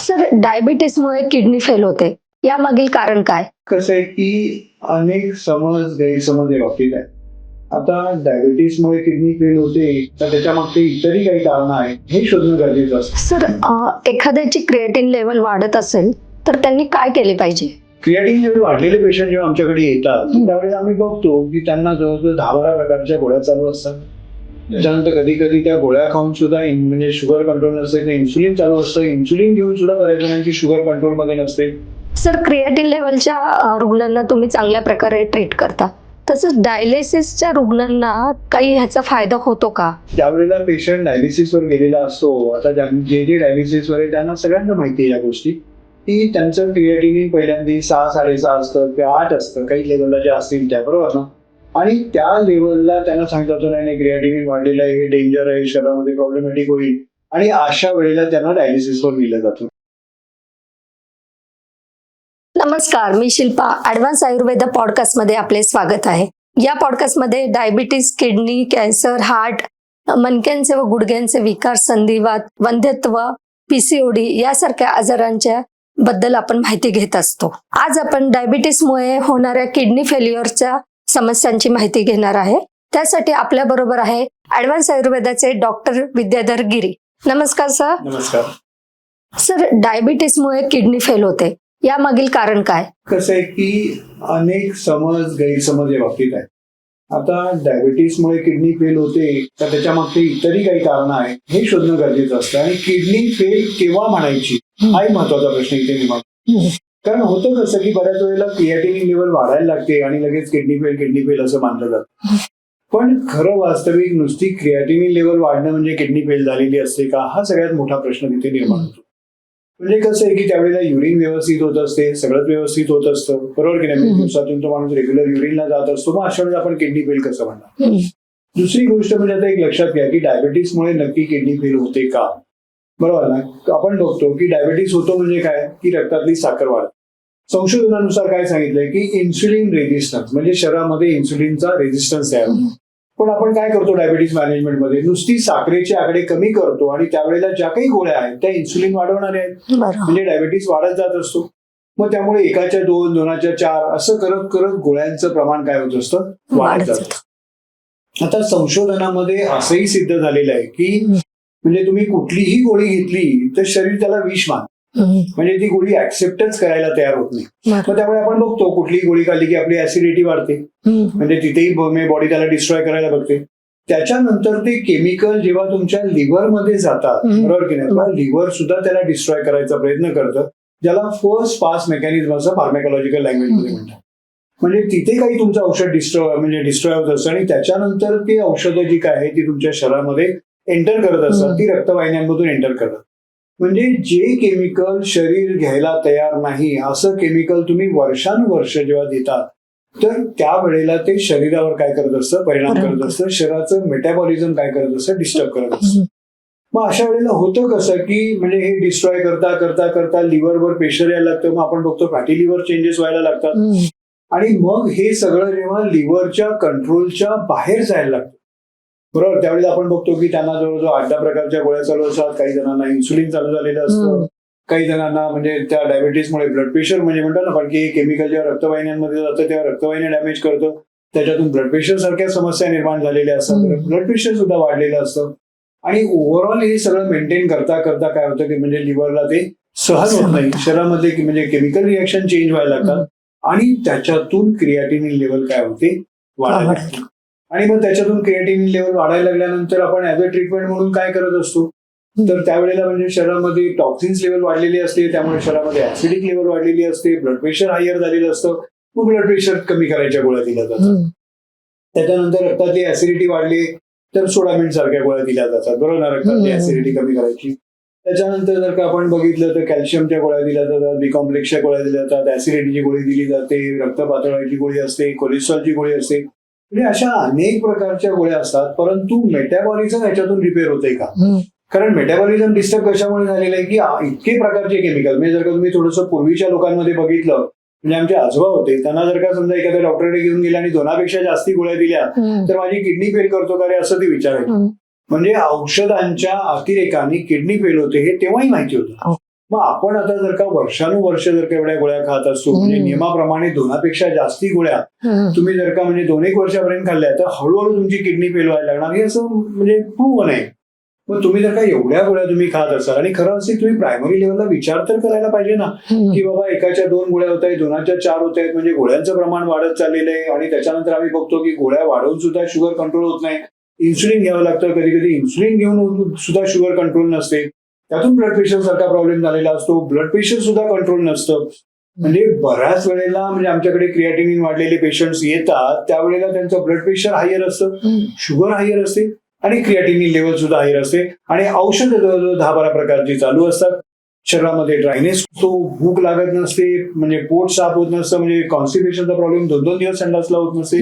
Sir डायबिटीसमुळे kidney fail होते. यामागील कारण काय? कसं आहे की अनेक समज गैरसमज या बाबतीत आहे. आता डायबिटीसमुळे किडनी फेल होते तर त्याच्या मागचे इतरही काही कारण आहेत हे शोधणं गरजेचं असतं. सर अं, एखाद्याची क्रिएटिन लेवल वाढत असेल तर त्यांनी काय केले पाहिजे? क्रिएटिन लेवल वाढलेले पेशंट जेव्हा आमच्याकडे येतात त्यावेळेस आम्ही बघतो की त्यांना जवळजवळ दहा बारा प्रकारच्या गोळ्या चालू असतात. त्याच्यानंतर कधी कधी त्या गोळ्या खाऊन सुद्धा म्हणजे शुगर कंट्रोल नसते इन्सुलिन चालू असतं. इन्सुलिन घेऊन सुद्धा बऱ्याच जणांची शुगर कंट्रोलमध्ये नसते. सर क्रिएटिन लेवलच्या रुग्णांना तुम्ही चांगल्या प्रकारे ट्रीट करता. तसंच डायलिसिसच्या रुग्णांना काही ह्याचा फायदा होतो का? त्यावेळेला पेशंट डायलिसिसवर गेलेला असतो. आता ज्या- जे जे डायलिसिसवर आहे त्यांना सगळ्यांना माहिती आहे या गोष्टी. की त्यांचं क्रिएटिनिन पहिल्यांदा सहा साडेसहा असतं किंवा आठ असतं. काही लेवलला जे असतील त्या बरोबर ना? आणि त्या लेवलला त्यांना सांगता येतो नाही क्रिएटिव्हिटी वाढलेलं आहे हे डेंजर आहे शरीरामध्ये प्रॉब्लेमॅटिक होईल आणि अशा वेळेला त्यांना डायलिसिसवर नेलं जातं. नमस्कार मी शिल्पा ऍडव्हान्स आयुर्वेद पॉडकास्टमध्ये आपले स्वागत आहे. या पॉडकास्टमध्ये डायबिटीस किडनी कॅन्सर हार्ट मनक्यांचे व गुडघ्यांचे विकार संधिवात वंध्यत्व पीसीओडी यासारख्या आजारांच्या बद्दल आपण माहिती घेत असतो. आज आपण डायबिटीसमुळे होणाऱ्या किडनी फेल्युअरच्या समस्यांची माहिती घेणार आहे. त्यासाठी आपल्या बरोबर आहे ऍडव्हान्स आयुर्वेदाचे डॉक्टर विद्याधर गिरी. नमस्कार सर. नमस्कार. सर डायबिटीसमुळे किडनी फेल होते. यामागील कारण काय? कसं आहे की अनेक समज गैरसमज या बाबतीत आहे आता डायबिटीसमुळे किडनी फेल होते तर त्याच्या मागचे इतरही काही कारण आहेत हे शोधणं गरजेचं असतं. आणि किडनी फेल केव्हा म्हणायची हाही महत्त्वाचा प्रश्न इथे निर्माण. कारण होतं कसं की बऱ्याच वेळेला क्रिएटिनिन लेवल वाढायला लागते आणि लगेच किडनी फेल किडनी फेल असं मानलं जातं. पण खरं वास्तविक नुसती क्रिएटिनिन लेवल वाढणं म्हणजे किडनी फेल झालेली असते का? हा सगळ्यात मोठा प्रश्न तिथे निर्माण होतो. म्हणजे कसं आहे की त्यावेळेला युरिन व्यवस्थित होत असते सगळंच व्यवस्थित होत असतं. बरोबर की नाही? म्हणजे. दिवसातून तो माणूस रेग्युलर युरिनला जात असतो. मग अशा वेळेला आपण किडनी फेल कसं म्हणणार. दुसरी गोष्ट म्हणजे आता एक लक्षात घ्या की डायबिटीसमुळे नक्की किडनी फेल होते का? बरोबर ना? आपण बघतो की डायबिटीस होतो म्हणजे काय? की रक्तातली साखर वाढ संशोधनानुसार काय सांगितलंय की इन्सुलिन रेजिस्टन्स म्हणजे शरीरामध्ये इन्सुलिनचा रेजिस्टन्स तयार होतो पण आपण काय करतो डायबिटीस मॅनेजमेंटमध्ये नुसती साखरेचे आकडे कमी करतो आणि त्यावेळेला ज्या काही गोळ्या आहेत त्या इन्सुलिन वाढवणाऱ्या आहेत. म्हणजे डायबिटीस वाढत जात असतो. मग त्यामुळे एकाच्या दोन दोनाच्या चार असं करत करत गोळ्यांचं प्रमाण काय होत असतं? वाढत जातं आता संशोधनामध्ये असंही सिद्ध झालेलं आहे की म्हणजे तुम्ही कुठलीही गोळी घेतली तर शरीर त्याला विष मान. म्हणजे ती गोळी ऍक्सेप्टच करायला तयार होत नाही. मग त्यामुळे आपण बघतो कुठलीही गोळी खाल्ली की आपली ऍसिडिटी वाढते. म्हणजे तिथेही बॉडी त्याला डिस्ट्रॉय करायला बघते. त्याच्यानंतर ते केमिकल जेव्हा तुमच्या लिव्हरमध्ये जातात. बरोबर की नाही? लिव्हर सुद्धा त्याला डिस्ट्रॉय करायचा प्रयत्न करतं. ज्याला फर्स्ट पास मेकॅनिझम असं फार्मेकॉलॉजिकल लँग्वेजमध्ये म्हणतात. म्हणजे तिथे काही तुमचं औषध डिस्ट्रॉय म्हणजे डिस्ट्रॉय होत असतं आणि त्याच्यानंतर ती औषधं जी काय आहे ती तुमच्या शरीरामध्ये एंटर करत असतात. ती रक्तवाहिन्यांमधून एंटर करतात. म्हणजे जे केमिकल शरीर घ्यायला तयार नाही असं केमिकल तुम्ही वर्षानुवर्ष जेव्हा देतात तर त्यावेळेला ते शरीरावर काय करत असतं? परिणाम करत असतं. शरीराचं मेटाबॉलिझम काय करत असतं? डिस्टर्ब करत असतं. मग अशा वेळेला होतं कसं की म्हणजे हे डिस्ट्रॉय करता करता करता लिव्हरवर प्रेशर यायला लागतं. मग आपण बघतो फॅटी लिव्हर चेंजेस व्हायला लागतात. आणि मग हे सगळं जेव्हा लिव्हरच्या कंट्रोलच्या बाहेर जायला लागतं बरोबर त्यावेळेला आपण बघतो की त्यांना जवळजवळ आठ दहा प्रकारच्या गोळ्या चालू असतात. काही जणांना इन्सुलिन चालू झालेलं असतं. काही जणांना म्हणजे त्या डायबिटीसमुळे ब्लड प्रेशर म्हणजे म्हणतात ना पण की केमिकल जेव्हा रक्तवाहिन्यांमध्ये जातं तेव्हा रक्तवाहिन्या डॅमेज करतं. त्याच्यातून ब्लड प्रेशर सारख्या समस्या निर्माण झालेल्या असतात. ब्लड प्रेशर सुद्धा वाढलेलं असतं. आणि ओव्हरऑल हे सगळं मेंटेन करता करता काय होतं की म्हणजे लिव्हरला ते सहन होत नाही. शरीरामध्ये म्हणजे केमिकल रिएक्शन चेंज व्हायला लागतात. आणि त्याच्यातून क्रिएटिनिन लेवल काय होते? वाढायला. आणि मग त्याच्यातून क्रिएटिनिन लेवल वाढायला लागल्यानंतर आपण ऍज अ ट्रीटमेंट म्हणून काय करत असतो तर त्यावेळेला म्हणजे शरीरामध्ये टॉक्सिन्स लेवल वाढलेली असते त्यामुळे शरीरामध्ये ऍसिडिक लेवल वाढलेली असते ब्लड प्रेशर हायर झालेलं असतं मग ब्लड प्रेशर कमी करायच्या गोळ्या दिल्या जातात. त्याच्यानंतर रक्तातली ऍसिडिटी वाढली तर सोडामिन सारख्या गोळ्या दिल्या जातात बरोबर ना रक्तातली. ऍसिडिटी कमी करायची त्याच्यानंतर जर का आपण बघितलं तर कॅल्शियमच्या गोळ्या दिल्या जातात बी कॉम्प्लेक्सच्या गोळ्या दिल्या जातात ऍसिडिटीची गोळी दिली जाते रक्त पातळाची गोळी असते कोलेस्ट्रॉलची गोळी असते म्हणजे अशा अनेक प्रकारच्या गोळ्या असतात परंतु मेटाबॉलिझम याच्यातून रिपेअर होते का. कारण मेटाबॉलिझम डिस्टर्ब कशामुळे झालेलं आहे की इतके प्रकारचे केमिकल म्हणजे जर का तुम्ही थोडंसं पूर्वीच्या लोकांमध्ये बघितलं म्हणजे आमचे आजोबा होते त्यांना जर का समजा एखाद्या डॉक्टरकडे घेऊन गेल्या आणि दोनापेक्षा जास्ती गोळ्या दिल्या. तर माझी किडनी फेल करतो का रे असं ते विचारायचं. म्हणजे औषधांच्या अतिरेकाने किडनी फेल होते हे तेव्हाही माहिती होतं मग आपण आता जर का वर्षानुवर्ष जर का एवढ्या गोळ्या खात असतो म्हणजे. नियमाप्रमाणे दोनापेक्षा जास्ती गोळ्या. तुम्ही जर का म्हणजे दोन एक वर्षापर्यंत खाल्ल्या तर हळूहळू तुमची किडनी फेल व्हायला लागणार हे असं म्हणजे प्रूव्ह आहे मग तुम्ही जर का एवढ्या गोळ्या तुम्ही खात असाल आणि खरं असेल तुम्ही प्रायमरी लेवलला विचार तर करायला पाहिजे ना. की बाबा एकाच्या दोन गोळ्या होत आहेत दोनाच्या चार होत आहेत म्हणजे गोळ्यांचं प्रमाण वाढत चाललेलं आहे आणि त्याच्यानंतर आम्ही बघतो की गोळ्या वाढवून सुद्धा शुगर कंट्रोल होत नाही इन्सुलिन घ्यावं लागतं कधी कधी इन्सुलिन घेऊन सुद्धा शुगर कंट्रोल नसते त्यातून ब्लड प्रेशर सारखा प्रॉब्लेम झालेला असतो. ब्लड प्रेशर सुद्धा कंट्रोल नसतं. म्हणजे बऱ्याच वेळेला म्हणजे आमच्याकडे क्रिएटिनिन वाढलेले पेशंट्स येतात. त्यावेळेला त्यांचं ब्लड प्रेशर हायर असतं. शुगर हायर असते. आणि क्रिएटिनिन लेवल सुद्धा हायर असते. आणि औषधं जवळजवळ दहा बारा प्रकारची चालू असतात. शरीरामध्ये ड्रायनेस होतो. भूक लागत नसते. म्हणजे पोट साफ होत नसतं. म्हणजे कॉन्स्टिपेशनचा प्रॉब्लेम दोन दोन दिवस संडासला होत नसते.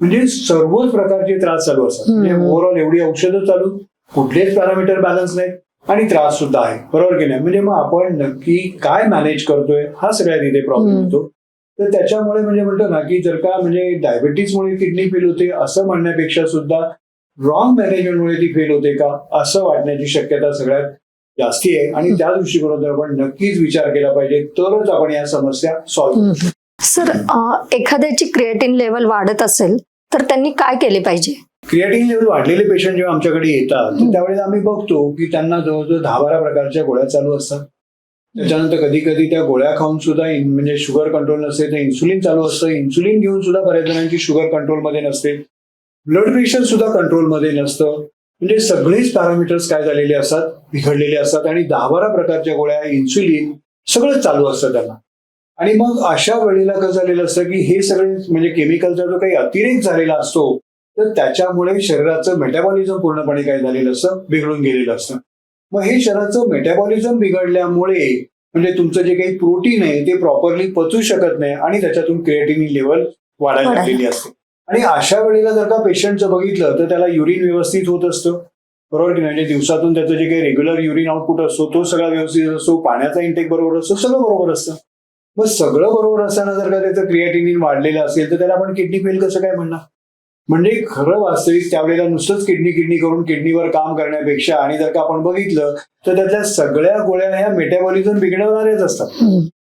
म्हणजे सर्वच प्रकारचे त्रास चालू असतात. म्हणजे ओव्हरऑल एवढी औषधं चालू. कुठलेच पॅरामीटर बॅलन्स नाहीत. आणि त्रास सुद्धा आहे. बरोबर की नाही? म्हणजे मग आपण नक्की काय मॅनेज करतोय हा सगळ्यात इथे प्रॉब्लेम. येतो. तर त्याच्यामुळे म्हणजे म्हणतो ना की जर का म्हणजे डायबिटीजमुळे किडनी फेल होते असं म्हणण्यापेक्षा सुद्धा रॉंग मॅनेजमेंटमुळे ती फेल होते का? असं वाटण्याची शक्यता सगळ्यात जास्ती आहे. आणि त्या दृष्टिकोनातून आपण नक्कीच विचार केला पाहिजे. तरच आपण या समस्या सॉल्व्ह. सर एखाद्याची क्रिएटिन लेवल वाढत असेल तर त्यांनी काय केले पाहिजे? क्रिएटिन लेवल वाढलेले पेशंट जेव्हा आमच्याकडे येतात तर. त्यावेळेला आम्ही बघतो की त्यांना जवळजवळ दहा बारा प्रकारच्या गोळ्या चालू असतात. त्याच्यानंतर कधी कधी त्या गोळ्या खाऊन सुद्धा म्हणजे शुगर कंट्रोल नसते तर इन्सुलिन चालू असतं. इन्सुलिन घेऊन सुद्धा बऱ्याच जणांची शुगर कंट्रोलमध्ये नसते. ब्लड प्रेशर सुद्धा कंट्रोलमध्ये नसतं. म्हणजे सगळेच पॅरामीटर्स काय झालेले असतात? बिघडलेले असतात आणि दहा बारा प्रकारच्या गोळ्या इन्सुलिन सगळं चालू असतं त्यांना. आणि मग अशा वेळेला कसं झालेलं असतं की हे सगळे म्हणजे केमिकलचा जो काही अतिरेक झालेला असतो तर त्याच्यामुळे शरीराचं मेटाबॉलिझम पूर्णपणे काय झालेलं असतं? बिघडून गेलेलं असतं. मग हे शरीराचं मेटाबॉलिझम बिघडल्यामुळे म्हणजे तुमचं जे काही प्रोटीन आहे ते प्रॉपरली पचू शकत नाही आणि त्याच्यातून क्रिएटिनिन लेवल वाढायला. लागलेली असते. आणि अशा वेळेला जर का पेशंटचं बघितलं तर त्याला युरिन व्यवस्थित होत असतं. बरोबर की नाही? म्हणजे दिवसातून त्याचं जे काही रेग्युलर युरिन आउटपुट असतो तो सगळा व्यवस्थित असतो पाण्याचा इंटेक बरोबर असतो सगळं बरोबर असतं. मग सगळं बरोबर असताना जर का त्याचं क्रिएटिनिन वाढलेलं असेल तर त्याला आपण किडनी फेल कसं काय म्हणणार? म्हणजे खरं वास्तविक त्यावेळेला नुसतंच किडनी किडनी करून किडनीवर काम करण्यापेक्षा आणि जर का आपण बघितलं तर त्यातल्या सगळ्या गोळ्या ह्या मेटाबॉलिझम बिघडवणाऱ्याच असतात.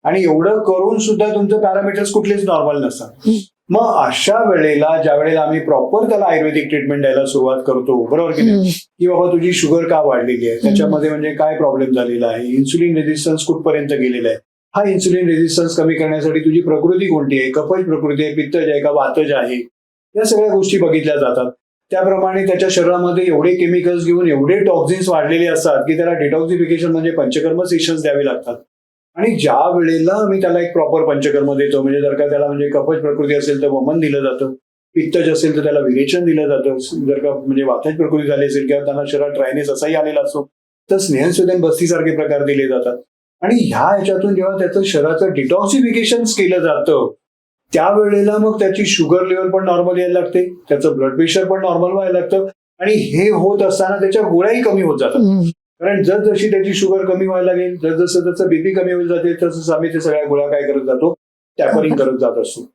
आणि एवढं करून सुद्धा तुमचं पॅरामीटर्स कुठलेच नॉर्मल नसतात. मग अशा वेळेला ज्या वेळेला आम्ही प्रॉपर त्याला आयुर्वेदिक ट्रीटमेंट द्यायला सुरुवात करतो बरोबर की नाही. की बाबा तुझी शुगर का वाढलेली आहे? त्याच्यामध्ये म्हणजे काय प्रॉब्लेम झालेला आहे? इन्सुलिन रेजिस्टन्स कुठपर्यंत गेलेला आहे? हा इन्सुलिन रेजिस्टन्स कमी करण्यासाठी तुझी प्रकृती कोणती आहे? कफज प्रकृती आहे पित्तज आहे का वातज आहे? या सगळ्या गोष्टी बघितल्या जातात. त्याप्रमाणे त्याच्या शरीरामध्ये एवढे केमिकल्स घेऊन एवढे टॉक्झिन्स वाढलेले असतात की त्याला डिटॉक्सिफिकेशन म्हणजे पंचकर्म सेशन्स द्यावे लागतात. आणि ज्या वेळेला आम्ही त्याला एक प्रॉपर पंचकर्म देतो म्हणजे जर का त्याला म्हणजे कफज प्रकृती असेल तर वमन दिलं जातं. पित्तज असेल तर त्याला विरेचन दिलं जातं. जर का म्हणजे वाताज प्रकृती झाली असेल किंवा त्यांना शरीरात ड्रायनेस असाही आलेला असतो तर स्नेहस्वेदन बस्तीसारखे प्रकार दिले जातात. आणि ह्या ह्याच्यातून जेव्हा त्याचं शरीराचं डिटॉक्सिफिकेशन केलं जातं त्यावेळेला मग त्याची शुगर लेवल पण नॉर्मल यायला लागते त्याचं ब्लड प्रेशर पण नॉर्मल व्हायला लागतं आणि हे होत असताना त्याच्या गोळ्याही कमी होत जातात. कारण जसजशी त्याची शुगर कमी व्हायला लागेल जसजसं त्याचं बीपी कमी होत जाते तसंच आम्ही ते सगळ्या गोळ्या काय करत जातो टॅपरिंग करत जात असतो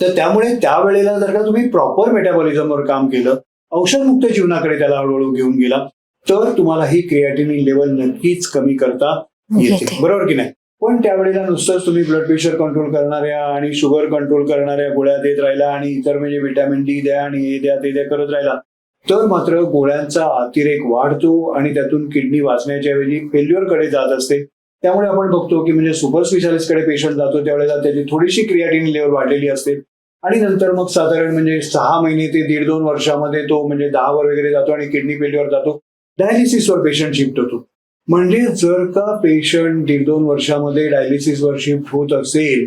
तर त्यामुळे त्यावेळेला जर का तुम्ही प्रॉपर मेटाबॉलिझमवर काम केलं औषधमुक्त जीवनाकडे त्याला हळूहळू घेऊन गेला तर तुम्हाला ही क्रिएटिनिन लेवल नक्कीच कमी करता येते. बरोबर की नाही पण त्यावेळेला नुसतंच तुम्ही ब्लड प्रेशर कंट्रोल करणाऱ्या आणि शुगर कंट्रोल करणाऱ्या गोळ्या देत राहिला आणि इतर म्हणजे विटॅमिन डी द्या आणि हे द्या ते द्या करत राहिला. तर मात्र गोळ्यांचा अतिरेक वाढतो आणि त्यातून किडनी वाचण्याच्या ऐवजी फेल्युअरकडे कडे जात असते. त्यामुळे आपण बघतो की म्हणजे सुपर स्पेशालिस्टकडे पेशंट जातो त्यावेळेला त्याची थोडीशी क्रियाटिन लेवल वाढलेली असते. आणि नंतर मग साधारण म्हणजे सहा महिने ते दीड दोन वर्षामध्ये तो म्हणजे दहावर वगैरे जातो आणि किडनी फेल्युअर जातो. डायलिसिसवर पेशंट शिफ्ट होतो. म्हणजे जर का पेशंट दीड दोन वर्षामध्ये डायलिसिसवर शिफ्ट होत असेल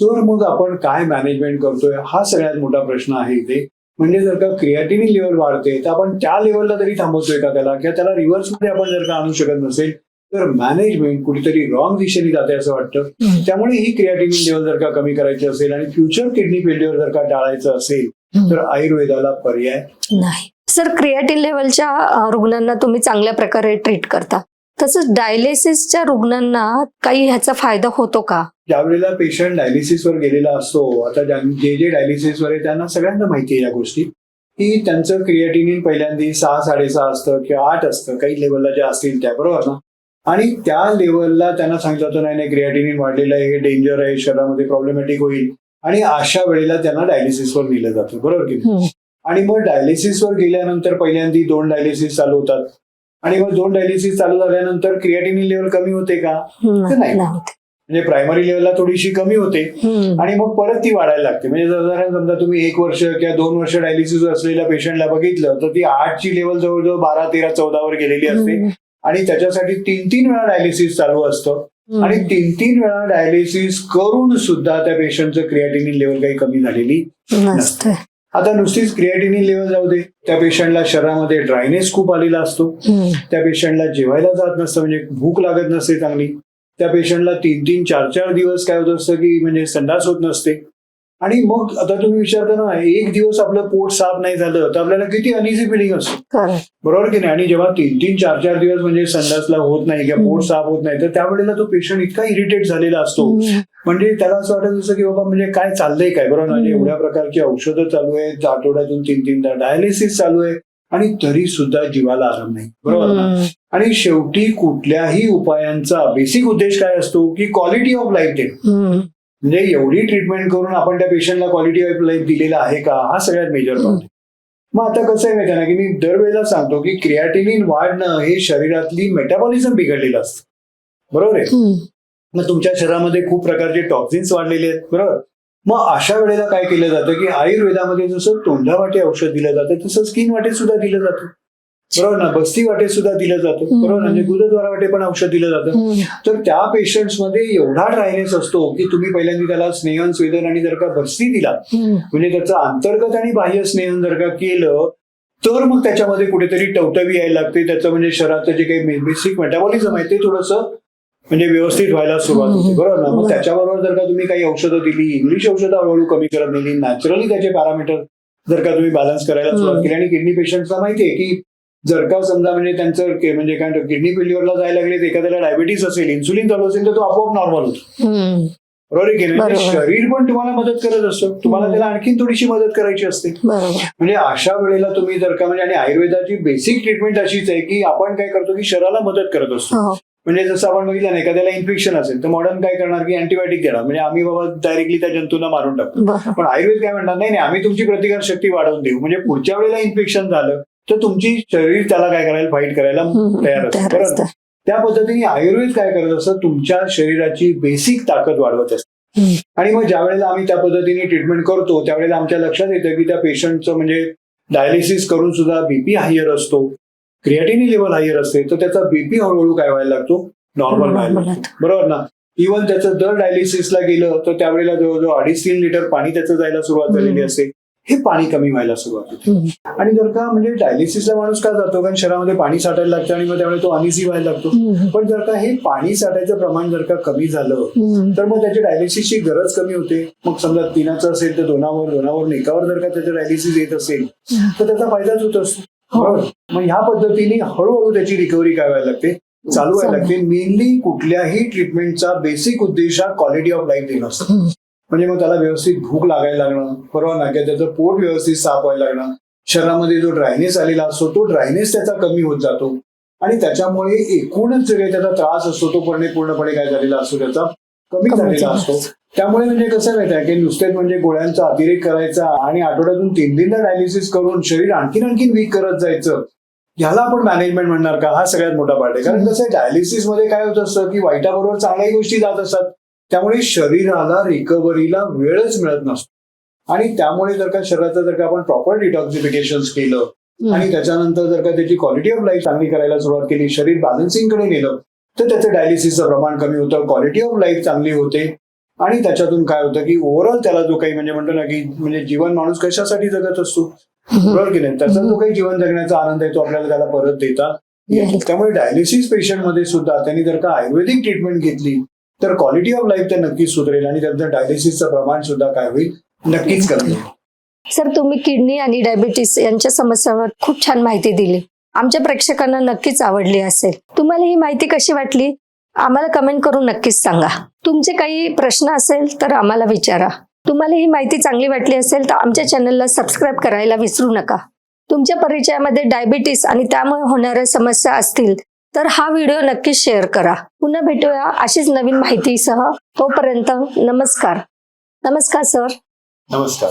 तर मग आपण काय मॅनेजमेंट करतोय? हा सगळ्यात मोठा प्रश्न आहे इथे. म्हणजे जर का क्रिएटिनिन लेवल वाढते तर आपण त्या लेवलला तरी थांबवतोय का त्याला? किंवा त्याला रिव्हर्समध्ये आपण जर का आणू शकत नसेल तर मॅनेजमेंट कुठेतरी रॉंग दिशेने जाते असं वाटतं. त्यामुळे ही क्रिएटिनिन लेवल जर का कमी करायची असेल आणि फ्युचर किडनी फेल्युअर जर का टाळायचं असेल तर आयुर्वेदाला पर्याय नाही. सर क्रिएटिन लेवलच्या रुग्णांना तुम्ही चांगल्या प्रकारे ट्रीट करता. तसंच डायलिसिसच्या रुग्णांना काही ह्याचा फायदा होतो का? ज्यावेळेला पेशंट डायलिसिसवर गेलेला असतो आता ज्यां- जे जे डायलिसिसवर आहे त्यांना सगळ्यांना माहिती आहे या गोष्टी. की त्यांचं क्रिएटिनिन पहिल्यांदा सहा साडेसहा असतं किंवा आठ असतं काही लेवलला जे असतील त्या बरोबर ना? आणि त्या लेवलला त्यांना सांगितलं होतं नाही नाही क्रिएटिनिन वाढलेलं आहे हे डेंजर आहे शरीरामध्ये प्रॉब्लेमॅटिक होईल. आणि अशा वेळेला त्यांना डायलिसिसवर नेलं जातं बरोबर की. आणि मग डायलिसिसवर गेल्यानंतर पहिल्यांदा दोन डायलिसिस चालू होतात. आणि मग दोन डायलिसिस चालू झाल्यानंतर क्रिएटिनिन लेवल कमी होते का. नाही. म्हणजे प्रायमरी लेवलला थोडीशी कमी होते. आणि मग परत ती वाढायला लागते म्हणजे साधारण समजा तुम्ही एक वर्ष किंवा दोन वर्ष डायलिसिस असलेल्या पेशंटला बघितलं तर ती आठची लेवल जवळजवळ बारा तेरा चौदावर गेलेली असते. आणि त्याच्यासाठी तीन तीन वेळा डायलिसिस चालू असतं आणि तीन तीन वेळा डायलिसिस करून सुद्धा त्या पेशंटचं क्रिएटिनिन लेवल काही कमी झालेली नसतं आता नुसतीच क्रिएटिनिन लेवल जाऊ दे. त्या पेशंटला शरीरामध्ये ड्रायनेस खूप आलेला असतो. त्या पेशंटला जेवायला जात नसतं म्हणजे भूक लागत नसते चांगली. त्या पेशंटला तीन तीन चार चार दिवस काय होत असतं की म्हणजे संडास होत नसते. आणि मग आता तुम्ही विचार करा ना एक दिवस आपलं पोट साफ नाही झालं तर आपल्याला किती अनइझी फिलिंग असतो. बरोबर की नाही आणि जेव्हा तीन तीन चार चार दिवस म्हणजे संडासला होत नाही किंवा पोट. साफ होत नाही तर त्यावेळेला तो पेशंट इतका इरिटेट झालेला असतो. म्हणजे त्याला असं वाटत असतं की बाबा म्हणजे काय चाललंय काय बरोबर ना? म्हणजे. एवढ्या प्रकारची औषधं चालू आहेत आठवड्यातून तीन तीनदा डायलिसिस चालू आहे आणि तरी सुद्धा जीवाला आराम नाही बरोबर ना. आणि शेवटी कुठल्याही उपायांचा बेसिक उद्देश काय असतो की क्वालिटी ऑफ लाईफ देणं. म्हणजे एवढी ट्रीटमेंट करून आपण त्या पेशंटला क्वालिटी ऑफ लाईफ दिलेला आहे का? हा सगळ्यात मेजर. पॉईंट मग आता कसं आहे माहिती ना की मी दरवेळेला सांगतो की क्रिएटिनिन वाढणं हे शरीरातली मेटाबॉलिझम बिघडलेलं असतं. बरोबर आहे. मग तुमच्या शरीरामध्ये खूप प्रकारचे टॉक्झिन्स वाढलेले आहेत. बरोबर? मग अशा वेळेला काय केलं जातं की आयुर्वेदामध्ये जसं तोंडावाटे औषध दिलं जातं तसं स्किन वाटे सुद्धा दिलं जातं. बरोबर ना बस्ती वाटे सुद्धा दिलं जातं. बरोबर ना म्हणजे गुरुद्वारा वाटे पण औषध दिलं जातं. तर त्या पेशंट्समध्ये एवढा ड्रायनेस असतो की तुम्ही पहिल्यांदा त्याला स्नेहन स्वेदन आणि जर का बस्ती दिला. म्हणजे त्याचं अंतर्गत आणि बाह्य स्नेहन जर का केलं तर मग त्याच्यामध्ये कुठेतरी टवटवी यायला लागते त्याचं म्हणजे शरीराचं जे काही बेसिक मेटाबॉलिझम आहे ते थोडंसं म्हणजे व्यवस्थित व्हायला सुरुवात होते. बरोबर ना मग बरोबर. त्याच्याबरोबर जर का तुम्ही काही औषधं दिली इंग्लिश औषधं हळूहळू कमी करत नेली नॅचरली त्याचे पॅरामीटर जर का तुम्ही बॅलन्स करायला सुरुवात. केली आणि किडनी पेशंटला माहितीये की जर का समजा म्हणजे त्यांचं के- म्हणजे काय किडनी फेल्युअरला जायला लागले तर एखाद्याला डायबिटीस असेल इन्सुलिन चालू असेल तर तो आपोआप नॉर्मल होतो. बरोबर की नाही? म्हणजे. शरीर पण तुम्हाला मदत करत असतं. तुम्हाला. त्याला आणखीन थोडीशी मदत करायची असते. म्हणजे अशा वेळेला तुम्ही जर का म्हणजे आणि आयुर्वेदाची बेसिक ट्रीटमेंट अशीच आहे की आपण काय करतो की शरीराला मदत करत असतो. हो. म्हणजे जसं आपण बघितलं ना एखाद्याला इन्फेक्शन असेल तर मॉडर्न काय करणार की अँटीबायोटिक देणार. म्हणजे आम्ही बाबा डायरेक्टली त्या जंतूला मारून टाकतो. पण आयुर्वेद काय म्हणणार? नाही नाही आम्ही तुमची प्रतिकार शक्ती वाढवून देऊ. म्हणजे पुढच्या वेळेला इन्फेक्शन झालं तर तुमची शरीर त्याला काय करायला फाईट करायला. तयार असतं. त्या पद्धतीने आयुर्वेद काय करत असतं? तुमच्या शरीराची बेसिक ताकद वाढवत असतं. आणि मग ज्या वेळेला आम्ही त्या पद्धतीने ट्रीटमेंट करतो त्यावेळेला आमच्या लक्षात येतं की त्या पेशंटचं म्हणजे डायलिसिस करून सुद्धा बीपी हायर असतो. क्रिएटिनी लेवल हायर असते. तर त्याचा बीपी हळूहळू काय व्हायला लागतो? नॉर्मल व्हायला लागतो. बरोबर ना? इव्हन त्याचं दर डायलिसिसला गेलं तर त्यावेळेला जवळजवळ अडीच तीन लिटर पाणी त्याचं जायला सुरुवात झालेली. असते. हे पाणी कमी व्हायला सुरुवात होते. आणि जर का म्हणजे डायलिसिसला माणूस का जातो कारण शरीरामध्ये पाणी साठायला लागतं आणि मग त्यामुळे तो अनिसी व्हायला लागतो. पण जर का हे पाणी साठायचं प्रमाण जर का कमी झालं. तर मग त्याची डायलिसिसची गरज कमी होते मग समजा तीनाचं असेल तर दोनावर दोनावर एकावर जर का त्याचं डायलिसिस येत असेल तर त्याचा फायदाच होत असतो हो. बरोबर मग ह्या पद्धतीने हळूहळू त्याची रिकव्हरी काय व्हायला लागते चालू व्हायला लागते मेनली कुठल्याही ट्रीटमेंटचा बेसिक उद्देश हा क्वालिटी ऑफ लाईफ देणं असतो. म्हणजे मग त्याला व्यवस्थित भूक लागायला लागणं बरोबर ना किंवा त्याचं पोट व्यवस्थित साफ व्हायला लागणं शरीरामध्ये जो ड्रायनेस आलेला असतो तो ड्रायनेस त्याचा कमी होत जातो. आणि त्याच्यामुळे एकूणच जे काही त्याचा त्रास असतो तो पण पूर्णपणे काय झालेला असतो त्याचा कमी झालेला असतो. त्यामुळे म्हणजे कसं माहिती आहे की नुसतेच म्हणजे गोळ्यांचा अतिरेक करायचा आणि आठवड्यातून तीन तीनदा डायलिसिस करून शरीर आणखीन आणखीन वीक करत जायचं ह्याला आपण मॅनेजमेंट म्हणणार का? हा सगळ्यात मोठा पार्ट आहे. कारण कसं आहे डायलिसिसमध्ये काय होत असतं की वाईटाबरोबर चांगल्याही गोष्टी जात असतात. त्यामुळे शरीराला रिकव्हरीला वेळच मिळत नसतो. आणि त्यामुळे जर का शरीराचं जर का आपण प्रॉपर डिटॉक्सिफिकेशन केलं आणि त्याच्यानंतर जर का त्याची क्वालिटी ऑफ लाईफ चांगली करायला सुरुवात केली शरीर बॅलन्सिंगकडे नेलं तर त्याचं डायलिसिसचं प्रमाण कमी होतं क्वालिटी ऑफ लाईफ चांगली होते. आणि त्याच्यातून काय होतं की ओव्हरऑल त्याला जो काही म्हणजे म्हणतो ना की म्हणजे जीवन माणूस कशासाठी जगत असतो. बरोबर की नाही? त्याचा जो काही जीवन जगण्याचा आनंद आहे तो आपल्याला त्याला परत देता येतो त्यामुळे डायलिसिस पेशंटमध्ये सुद्धा त्यांनी जर का आयुर्वेदिक ट्रीटमेंट घेतली तर क्वालिटी ऑफ लाईफ तर नक्कीच सुधारेल आणि त्यांचं डायलिसिसचं प्रमाण सुद्धा काय होईल नक्कीच कमी होईल. सर तुम्ही किडनी आणि डायबिटीस यांच्या समस्यांवर खूप छान माहिती दिली. आमच्या प्रेक्षकांना नक्कीच आवडली असेल. तुम्हाला ही माहिती कशी वाटली? आम्हाला कमेंट करून नक्कीच सांगा. तुमचे काही प्रश्न असेल तर आम्हाला विचारा. तुम्हाला ही माहिती चांगली वाटली असेल तर आमच्या चॅनलला सबस्क्राईब करायला विसरू नका. तुमच्या परिचयामध्ये डायबिटीस आणि त्यामुळे होणाऱ्या समस्या असतील तर हा व्हिडिओ नक्की शेअर करा. पुन्हा भेटूया अशीच नवीन माहितीसह. तोपर्यंत नमस्कार. नमस्कार सर. नमस्कार.